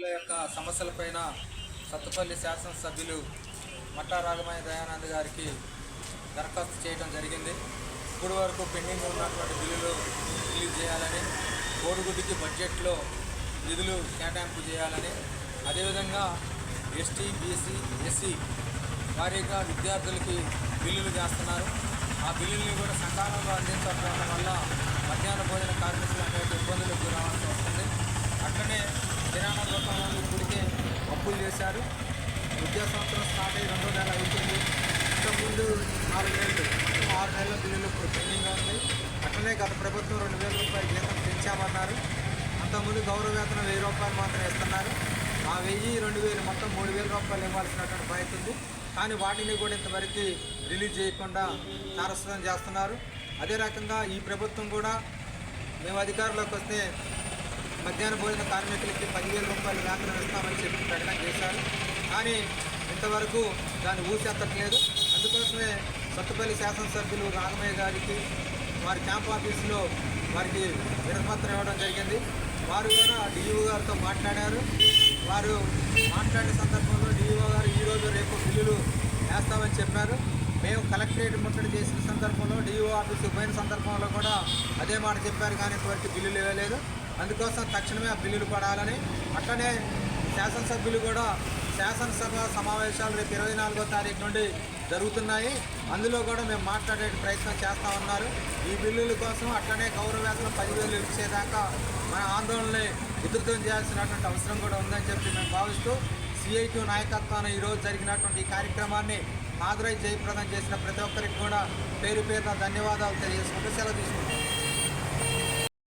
రైతుల యొక్క సమస్యలపైన సత్తుపల్లి శాసనసభ్యులు మట్టా రాఘమయ్య దయానంద్ గారికి దరఖాస్తు చేయడం జరిగింది. ఇప్పుడు వరకు పెండింగ్ ఉన్నటువంటి బిల్లులు రిలీజ్ చేయాలని కోడిగుడ్డికి బడ్జెట్లో నిధులు కేటాయింపు చేయాలని అదేవిధంగా ఎస్టీ బీసీ ఎస్సీ వారీగా విద్యార్థులకి బిల్లులు చేస్తున్నారు. ఆ బిల్లుల్ని కూడా సకాలంలో అందించకపోవడం వల్ల మధ్యాహ్న భోజన కార్మికులు అనేక ఇబ్బందులకు గురవాల్సి వస్తుంది. అట్లనే కిరాణా అప్పులు చేశారు. విద్యా సంవత్సరం స్టార్ట్ అయ్యి రెండో నెల అవుతుంది. ఇంతకుముందు నాలుగు నెలలు ఆరు నెలల బిల్లులు ఇప్పుడు పెండింగ్గా ఉంది అట్లనే గత ప్రభుత్వం రెండు వేల రూపాయలు జీతం పెంచామన్నారు. అంతకుముందు గౌరవ వేతనం వెయ్యి రూపాయలు మాత్రమే ఇస్తున్నారు. ఆ వెయ్యి రెండు వేలు మొత్తం మూడు వేల రూపాయలు ఇవ్వాల్సినటువంటి బాధ్యత ఉంది. కానీ వాటిని కూడా ఇంతవరకు రిలీజ్ చేయకుండా తారస్థం చేస్తున్నారు. అదే రకంగా ఈ ప్రభుత్వం కూడా మేము అధికారంలోకి వస్తే మధ్యాహ్న భోజన కార్మికులకి పదివేల రూపాయలు వేతనం ఇస్తామని చెప్పి ప్రకటన చేశారు. కానీ ఇంతవరకు దాన్ని ఊసెత్తట్లేదు. అందుకోసమే సత్తుపల్లి శాసనసభ్యులు రాఘమయ్య గారికి వారి క్యాంప్ ఆఫీసులో వారికి విడపత్రం ఇవ్వడం జరిగింది. వారు కూడా డిఈఓ గారితో మాట్లాడారు. వారు మాట్లాడిన సందర్భంలో డిఈఓ గారు ఈరోజు రేపు బిల్లులు వేస్తామని చెప్పారు. మేము కలెక్టరేట్ ముట్టడి చేసిన సందర్భంలో డిఈఓ ఆఫీసు పోయిన సందర్భంలో కూడా అదే మాట చెప్పారు. కానీ ఇంతవరకు బిల్లులు ఇవ్వలేదు. అందుకోసం తక్షణమే ఆ బిల్లులు పడాలని అట్లనే శాసనసభ్యులు కూడా శాసనసభ సమావేశాలు రేపు ఇరవై నాలుగో తారీఖు నుండి జరుగుతున్నాయి. అందులో కూడా మేము మాట్లాడే ప్రయత్నం చేస్తూ ఉన్నారు. ఈ బిల్లుల కోసం అట్లనే గౌరవ వేతనం పదివేలు ఇచ్చేదాకా మన ఆందోళనని ఉధృతం చేయాల్సినటువంటి అవసరం కూడా ఉందని చెప్పి మేము భావిస్తూ సిఐటి నాయకత్వాన్ని ఈరోజు జరిగినటువంటి ఈ కార్యక్రమాన్ని హాజరై జయప్రదం చేసిన ప్రతి ఒక్కరికి కూడా పేరు పేరున ధన్యవాదాలు తెలియజేసుకుంటూ సెలవు తీసుకుంటాం